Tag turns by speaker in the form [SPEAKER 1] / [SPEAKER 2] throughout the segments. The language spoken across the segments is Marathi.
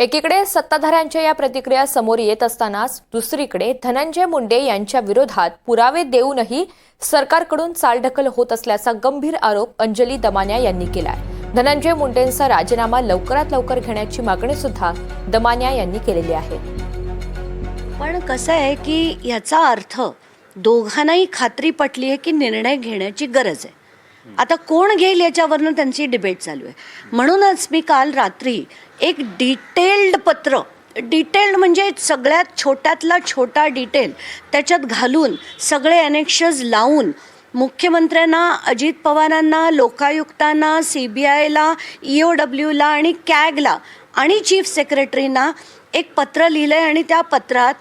[SPEAKER 1] एकीकडे सत्ताधाऱ्यांच्या या प्रतिक्रिया समोर येत असतानाच दुसरीकडे धनंजय मुंडे यांच्या विरोधात पुरावे देऊनही सरकारकडून चालढकल होत असल्याचा गंभीर आरोप अंजली दमानिया यांनी केलाय. धनंजय मुंडेंचा राजीनामा लवकरात लवकर घेण्याची मागणी सुद्धा दमानिया यांनी केलेली आहे.
[SPEAKER 2] पण कसं आहे की याचा अर्थ दोघांनाही खात्री पटली आहे की निर्णय घेण्याची गरज आहे. आता कोण घेईल याच्यावरनं त्यांची डिबेट चालू आहे. म्हणूनच मी काल रात्री एक डिटेल्ड पत्र डिटेल्ड म्हणजे सगळ्यात छोट्यातला छोटा डिटेल त्याच्यात घालून सगळे अनेक्शस लावून मुख्यमंत्र्यांना अजित पवारांना लोकायुक्तांना सी बी आयला ई ओ डब्ल्यूला आणि कॅगला आणि चीफ सेक्रेटरीना एक पत्र लिहिलं आहे आणि त्या पत्रात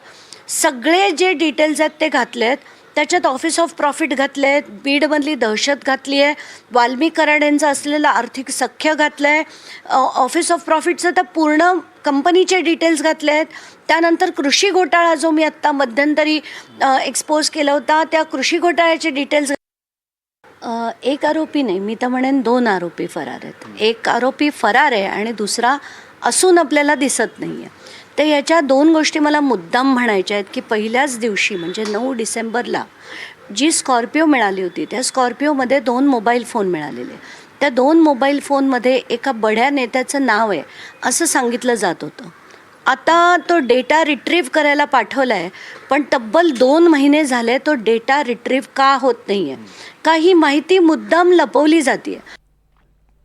[SPEAKER 2] सगळे जे डिटेल्स आहेत ते घातले आहेत त्याच्यात ऑफिस ऑफ प्रॉफिट घातलं आहेत बीडमधली दहशत घातली आहे वाल्मी कराड असलेलं आर्थिक सख्य घातलं आहे ऑफिस ऑफ प्रॉफिटचं तर पूर्ण कंपनीचे डिटेल्स घातले आहेत त्यानंतर कृषी घोटाळा जो मी आत्ता मध्यंतरी एक्सपोज केला होता त्या कृषी घोटाळ्याचे डिटेल्स एक आरोपी नाही मी तर म्हणेन दोन आरोपी फरार आहेत. एक आरोपी फरार आहे आणि दुसरा असून आपल्याला दिसत नाही आहे तर याच्या दोन गोष्टी मला मुद्दाम म्हणायच्या आहेत की पहिल्याच दिवशी म्हणजे नऊ डिसेंबरला जी स्कॉर्पिओ मिळाली होती त्या स्कॉर्पिओमध्ये दोन मोबाईल फोन मिळालेले. त्या दोन मोबाईल फोनमध्ये एका बड्या नेत्याचं नाव आहे असं सांगितलं जात होतं. आता तो डेटा रिट्रीव्ह करायला पाठवला आहे पण तब्बल दोन महिने झाले तो डेटा रिट्रीव्ह का होत नाही आहे का ही माहिती मुद्दाम लपवली जाते